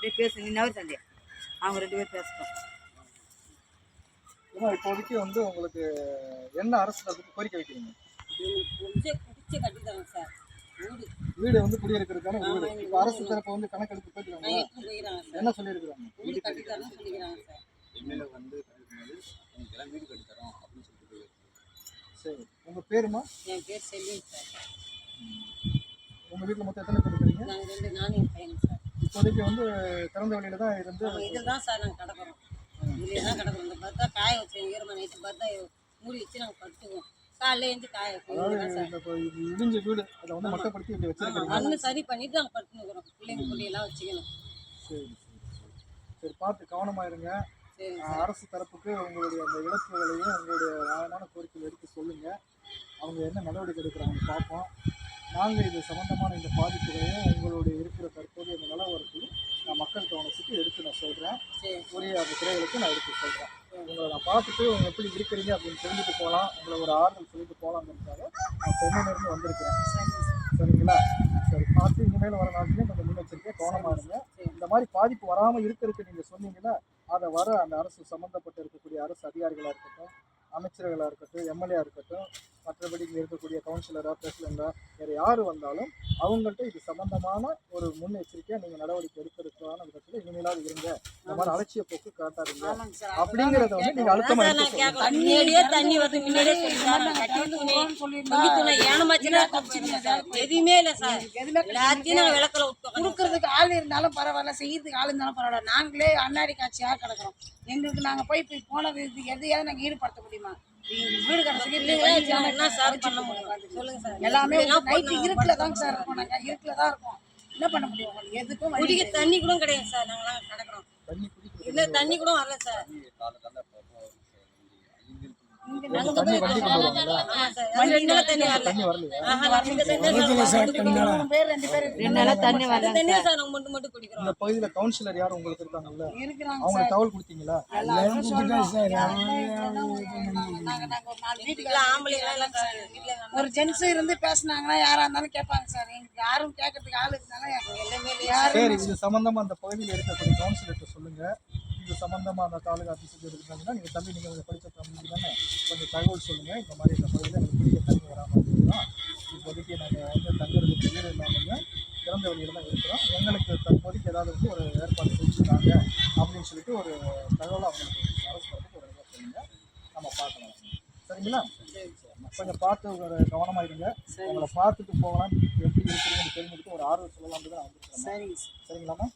அப்படியே பேசு நீ நவர் சந்தியா அவங்க ரெண்டு பேரும் பேசட்டும். ஏன்னா இப்போதைக்கு வந்து உங்களுக்கு என்ன அரசு தரப்புக்கு கோரிக்கை வைக்கிறீங்க? கொஞ்சம் குடிச்சு கட்டி தரோம் சார். வீடு. வீடு வந்து குடியிருக்கிறதுக்கான வீடு. இப்போ அரசு தரப்பு வந்து கணக்கெடுப்பு சார். என்ன சொல்லியிருக்கிறாங்க? வீடு சொல்லிக்கிறாங்க சார். வந்து எல்லாம் வீடு கட்டி தரோம் அப்படின்னு சொல்லிட்டு. சரி. உங்கள் பேருமா? என் பேர் செல்வம் சார். உங்கள் வீட்டில் மொத்தம் எத்தனை பேர் இருக்கிறீங்க? நாங்கள் ரெண்டு நானும் இப்போதைக்கு வந்து திறந்த வெளியில தான் இருந்து இதில் தான் சார் நாங்கள் கிடக்குறோம். இதில் தான் கிடக்குறோம். இந்த பார்த்தா காய வச்சோம். ஈரமாக நைட்டு பார்த்தா மூடி வச்சு நாங்கள் படுத்துக்குவோம். காலையில எழுந்து காய இடிஞ்ச வீடு அதை வந்து மக்கப்படுத்தி இப்படி ஆமாம் வச்சிருக்கீங்க மண்ணு சரி பண்ணிட்டு நாங்கள் படுத்துனுக்குறோம் பிள்ளைங்க குட்டியெல்லாம் வச்சுக்கணும். சரி சரி பார்த்து கவனமா இருங்க அரசு தரப்புக்கு உங்களுடைய அந்த இழப்புகளையும் உங்களுடைய நியாயமான கோரிக்கைகள் எடுத்து சொல்லுங்க. அவங்க என்ன நடவடிக்கை எடுக்கிறாங்கன்னு பார்ப்போம். நாங்கள் இது சம்பந்தமான இந்த பாதிப்புகளையும் உங்களுடைய இருக்கிற தற்போதைய நிலவரத்தையும் நான் மக்கள் கவனத்துக்கு எடுத்து நான் சொல்கிறேன் உரிய அந்த துறைகளுக்கு நான் எடுத்து சொல்கிறேன் உங்களை நான் பார்த்துட்டு உங்க எப்படி இருக்கிறீங்க அப்படின்னு தெரிஞ்சுட்டு போகலாம். உங்களை ஒரு ஆறுதல் சொல்லிட்டு போகலாம்ன்றதுக்காக நான் சென்னையிலேருந்து வந்திருக்கிறேன். சரிங்களா? சரி பார்த்து இனிமேல் வர நாட்களையும் கொஞ்சம் முன்னெச்சரிக்கையாக கவனமாக இருங்க. இந்த மாதிரி பாதிப்பு வராமல் இருக்கிறதுக்கு நீங்கள் சொன்னீங்கன்னா அதை வர அந்த அரசு சம்மந்தப்பட்டு இருக்கக்கூடிய அரசு அதிகாரிகளாக இருக்கட்டும் அமைச்சர்களாக இருக்கட்டும் எம்எல்ஏ இருக்கட்டும் மற்றபடி இங்கே இருக்கக்கூடிய கவுன்சிலராக பிரசிடெண்டாக வேறு யார் வந்தாலும் அவங்கள்ட்ட இது சம்பந்தமான ஒரு முன்னெச்சரிக்கையாக நீங்கள் நடவடிக்கை எடுக்கிறதுக்கான விதத்தில் இனிமேலாவது இருங்க. இந்த மாதிரி அலட்சிய போக்கு காட்டாதீங்க. அப்படிங்கிறத வந்து நீங்கள் அழுத்தமாக எதுவுமே இல்லை சார். எல்லாத்தையும் விளக்கல கொடுக்கறதுக்கு ஆள் இருந்தாலும் பரவாயில்ல செய்யறதுக்கு ஆள் இருந்தாலும் பரவாயில்ல. நாங்களே அன்னாடி காட்சியாக கிடக்குறோம். எங்களுக்கு நாங்கள் போய் போய் போன எதையாவது நாங்கள் ஈடுபடுத்த முடியுமா? வீடு கிடச்சிக்கு இல்லைங்களா? என்ன சார் பண்ண முடியும்? சொல்லுங்க சார். எல்லாமே நைட்டு இருட்டில் தாங்க சார் இருக்கோம். நாங்கள் இருட்டில் தான் இருக்கோம். என்ன பண்ண முடியும்? உங்களுக்கு எதுக்கும் குடிக்க தண்ணி கூட கிடையாது சார். நாங்களாம் கிடக்குறோம். இல்ல தண்ணி கூட வரல சார். இந்த பகுதியில் கவுன்சிலர் யாரும் உங்களுக்கு இருக்காங்கல்ல? அவங்க தகவல் கொடுத்தீங்களா? ஒரு ஜென்ஸ் இருந்து பேசுனாங்கன்னா யாரா இருந்தாலும் கேட்பாங்க சார். எங்களுக்கு யாரும் கேட்கறதுக்கு ஆள் இருந்தாலும் சரி இது சம்பந்தமா அந்த பகுதியில் இருக்கக்கூடிய கவுன்சிலர்கிட்ட சொல்லுங்க. இது சம்பந்தமா அந்த தாலுகா ஆஃபீஸுக்கு இருக்கிறாங்கன்னா நீங்க தம்பி நீங்க கொஞ்சம் படிச்ச தம்பி தானே கொஞ்சம் தகவல் சொல்லுங்க. இந்த மாதிரி இந்த பகுதியில் எனக்கு குடிக்க தண்ணி வராமல் இருக்கிறோம் இப்போதைக்கு நாங்கள் வந்து தங்குறதுக்கு வீடு இல்லாமல் திறந்த வெளியில் தான் இருக்கிறோம். எங்களுக்கு தற்போதைக்கு ஏதாவது வந்து ஒரு ஏற்பாடு செஞ்சுருக்காங்க அப்படின்னு சொல்லிட்டு ஒரு தகவலை அவங்களுக்கு அரசு ஒரு இதாக சொல்லுங்க. நம்ம பார்க்கலாம். சரிங்களா? கொஞ்சம் பார்த்து ஒரு கவனமாக இருங்க. உங்களை பார்த்துட்டு போகலாம். எப்படி இருக்கிறீங்கன்னு தெரிஞ்சுக்கிட்டு ஒரு ஆர்வம் சொல்லலாம்னு தான் வந்திருக்கிறோம் சரிங்க சரிங்களாம்மா?